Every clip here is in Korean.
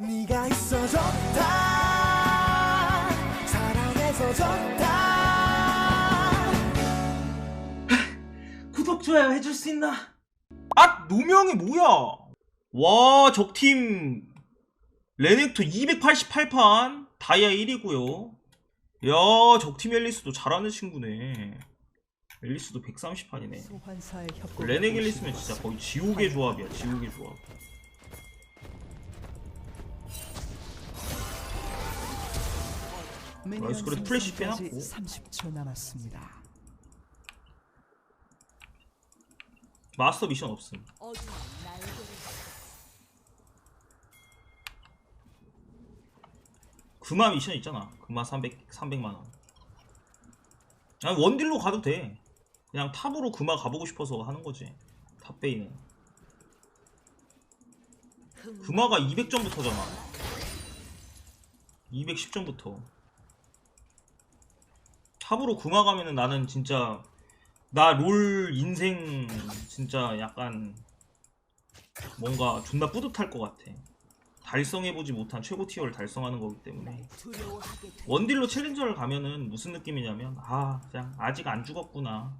네가 있어 좋다 사랑해서 좋다 구독 좋아요 해줄 수 있나? 아 노명이 뭐야? 와 적팀 레넥토 288판 다이아 1이고요. 야 적팀 앨리스도 잘하는 친구네. 앨리스도 130판이네. 소환사의 협곡 레넥 앨리스면 진짜 거의 지옥의 조합이야 지옥의 조합. 나이스, 그래, 플래시 빼놨고. 30초 남았습니다. 마스터 미션 없음. 금화 미션 있잖아. 금화 300 300만 원. 아니 원딜로 가도 돼. 그냥 탑으로 금화 가보고 싶어서 하는 거지. 탑베이는. 금화가 200점부터잖아. 210점부터. 탑으로 금화 가면은 나는 진짜 나 롤 인생 진짜 약간 뭔가 존나 뿌듯할 것 같아. 달성해보지 못한 최고 티어를 달성하는 거기 때문에 원딜로 챌린저를 가면은 무슨 느낌이냐면 아 그냥 아직 안 죽었구나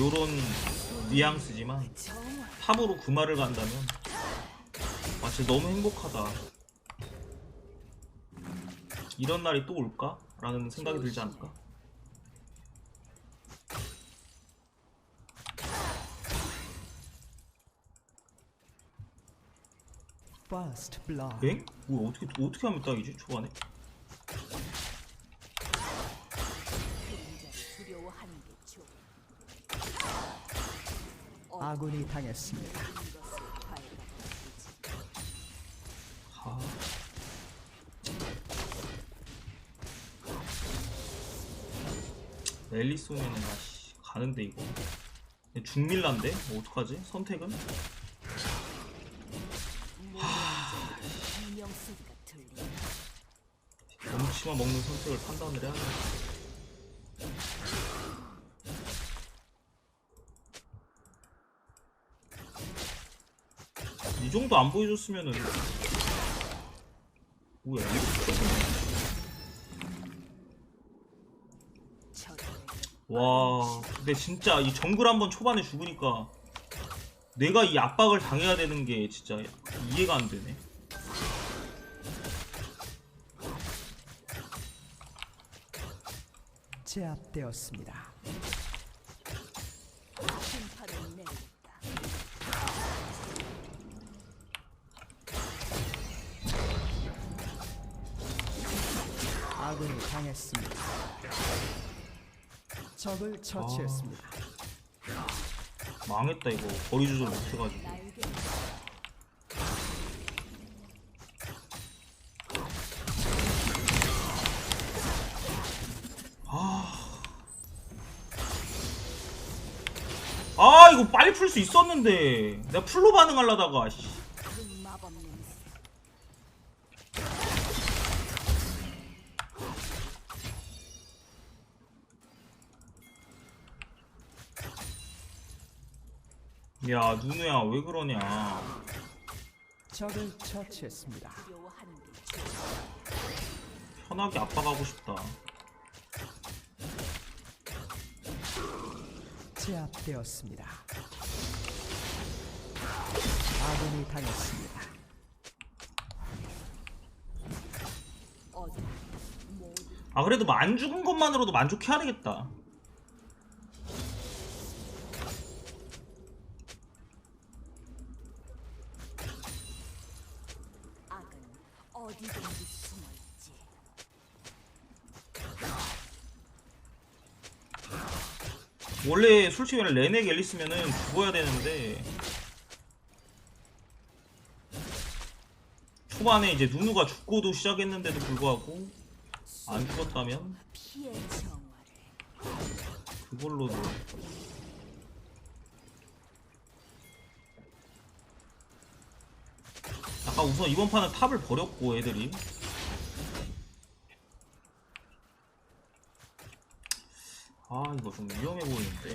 요런 뉘앙스지만 탑으로 금화를 간다면 아 진짜 너무 행복하다 이런 날이 또 올까? 라는 생각이 들지 않을까? 엥? 뭐 어떻게 어떻게 하면 딱이지 초반에? 아군이 당했습니다. 아씨 가는데 이거 중밀란데 뭐 어떡하지? 선택은? 엄치마 먹는 선택을 판단을 해야 돼. 이 정도 안 보여줬으면은 뭐야 와 근데 진짜 이 정글 한번 초반에 죽으니까 내가 이 압박을 당해야 되는 게 진짜 이해가 안 되네 제압되었습니다. 아군이 당했습니다. 적을 처치했습니다. 망했다 이거 거리 조절 못해가지고 아. 아 이거 빨리 풀 수 있었는데 내가 풀로 반응하려다가 씨. 야 누누야 왜 그러냐 적을 처치했습니다. 편하게 압박하고 싶다 제압되었습니다. 아군이 당했습니다. 아 그래도 뭐 안 죽은 것만으로도 만족해야 되겠다 어디든지 숨어 있지. 원래 솔직히 말해 레넥 앨리스면은 죽어야 되는데 초반에 이제 누누가 죽고도 시작했는데도 불구하고 안 죽었다면 그걸로도 아까 우선 이번 판은 탑을 버렸고 애들이 이거 좀 위험해 보이는데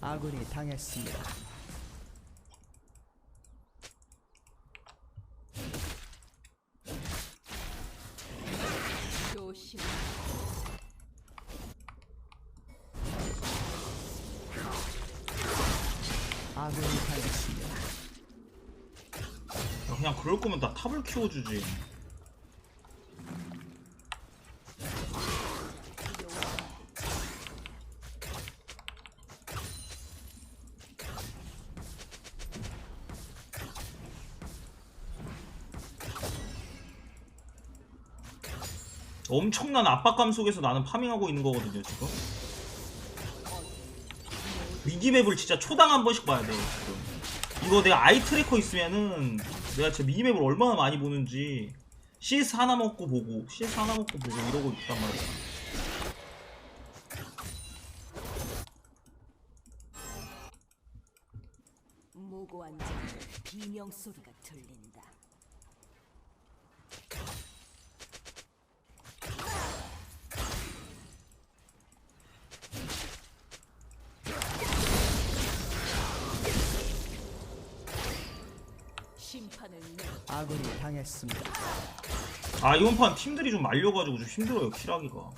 아군이 당했습니다. 그냥 그럴 거면 나 탑을 키워주지. 엄청난 압박감 속에서 나는 파밍하고 있는 거거든요 지금 미니맵을 진짜 초당 한 번씩 봐야 돼 지금 이거 내가 아이 트래커 있으면은 내가 진짜 미니맵을 얼마나 많이 보는지 CS 하나 먹고 보고 CS 하나 먹고 보고 이러고 있단 말이야 무고한 자의 비명 소리가 들린다. 심판을 내 아군이 당했습니다. 아 이번 판 팀들이 좀 말려가지고 좀 힘들어요 킬하기가.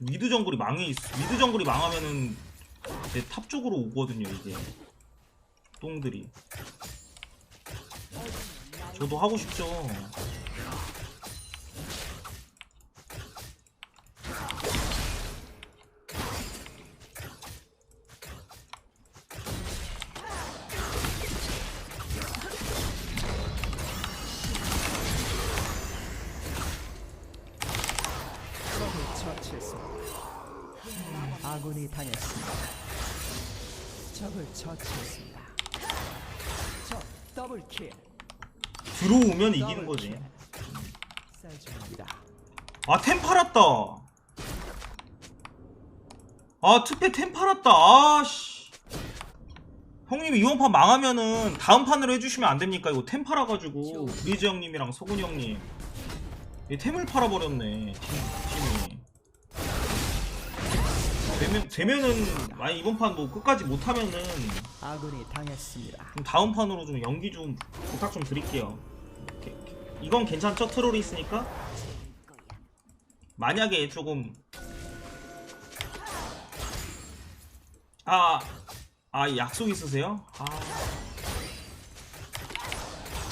미드 정글이 망해 있어 미드 정글이 망하면은 내 탑 쪽으로 오거든요 이게 똥들이. 저도 하고 싶죠 처치했습니다. 아군이 당했습니다. 적을 처치했습니다. 적 더블 킬. 들어오면 이기는 거지 쌀. 아템 팔았다 아 특패 템 팔았다 아 씨 형님 이번 판 망하면은 다음 판으로 해주시면 안 됩니까 이거 템 팔아가지고 브리즈 형님이랑 서군이 형님 이 템을 팔아버렸네 팀, 팀이 되면, 되면은 아니 이번 판 뭐 끝까지 못하면은 아군이 당했습니다. 그럼 다음 판으로 좀 연기 좀 부탁 좀 드릴게요 이렇게, 이건 괜찮죠? 트롤이 있으니까. 만약에 조금 아, 아 약속 있으세요? 아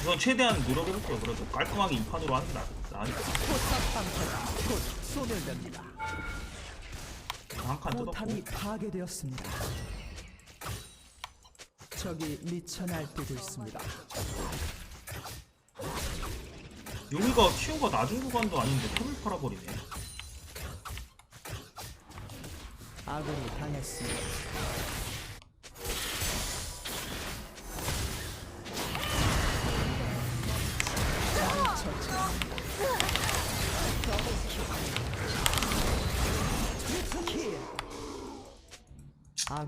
이건 최대한 노력해볼게요 그래도 깔끔하게 이 판으로 하는 게 나- 나으니까 포탑 방패가 곧 소멸됩니다. 한칸 뜯었고 포탑이 파괴되었습니다. 적이 미쳐 날뛰고 있습니다. 여기가 티오가 낮은 구간도 아닌데 탑을 팔아버리네 아군이 당했습니다.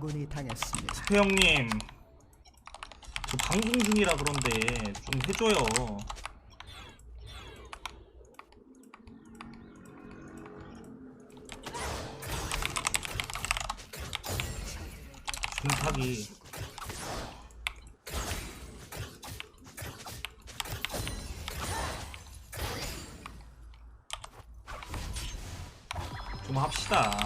아군이 당했습니다. 태 형님 저 방송 중이라 그런데 좀 해줘요. 중탁이. 좀 합시다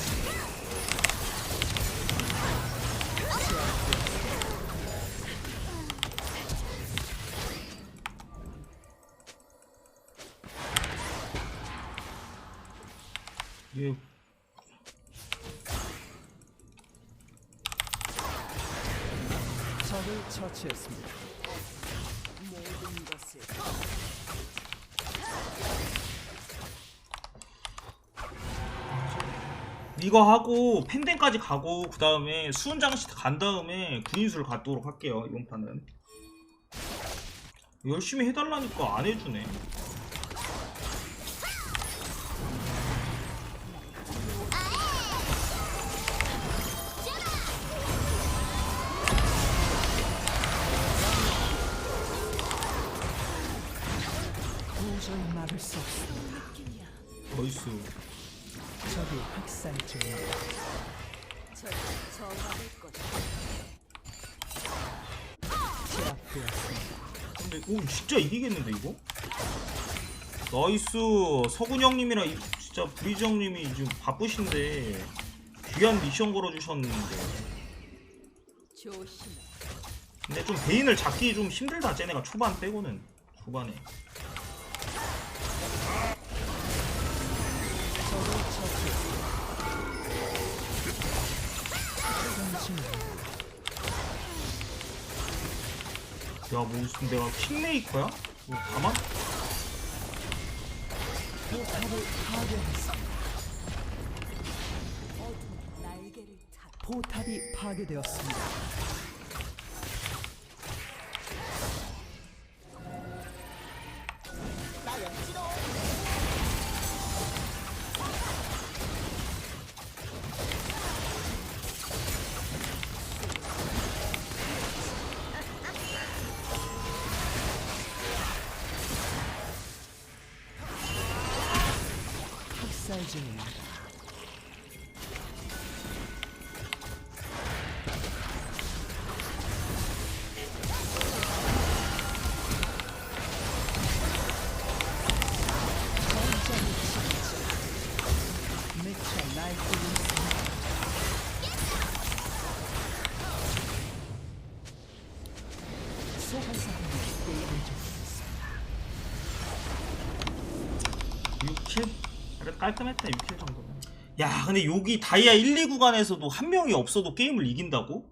처치했습니다. 이거 하고 팬댕까지 가고 그 다음에 수은장씨 간 다음에 군인수를 갖도록 할게요 이번 판은 열심히 해달라니까 안 해주네 도저히 막을 수 없습니다. 나이스 적이 학살 중입니다. 제압되었습니다. 근데 오 진짜 이기겠는데 이거? 나이스 서군 형님이랑 이- 진짜 브리즈 형님이 지금 바쁘신데 귀한 미션 걸어주셨는데. 근데 좀 베인을 잡기 좀 힘들다 쟤네가 초반 빼고는 초반에 야 무슨 내가 킹메이커야? 뭐 가만? 포탑이 파괴되었습니다. 소환사는 깔끔했다 6킬 정도면. 야 근데 여기 다이아 1, 2 구간에서도 한 명이 없어도 게임을 이긴다고?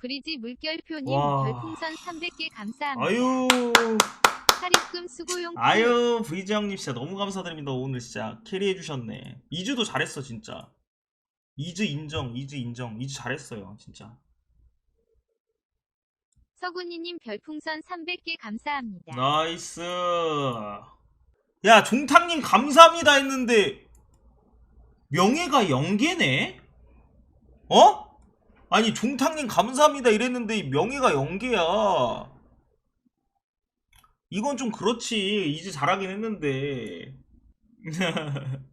브리지 물결표님 와. 별풍선 300개 감사합니다. 아유. 사립금 수고용 아유 브이즈 형님 진짜 너무 감사드립니다. 오늘 진짜 캐리해 주셨네. 이즈도 잘했어 진짜. 이즈 인정 이즈 인정. 이즈 잘했어요 진짜. 서군이님 별풍선 300개 감사합니다. 나이스 야 종탁님 감사합니다 했는데 명예가 0개네? 어? 아니 종탁님 감사합니다 이랬는데 명예가 0개야 이건 좀 그렇지 이제 잘하긴 했는데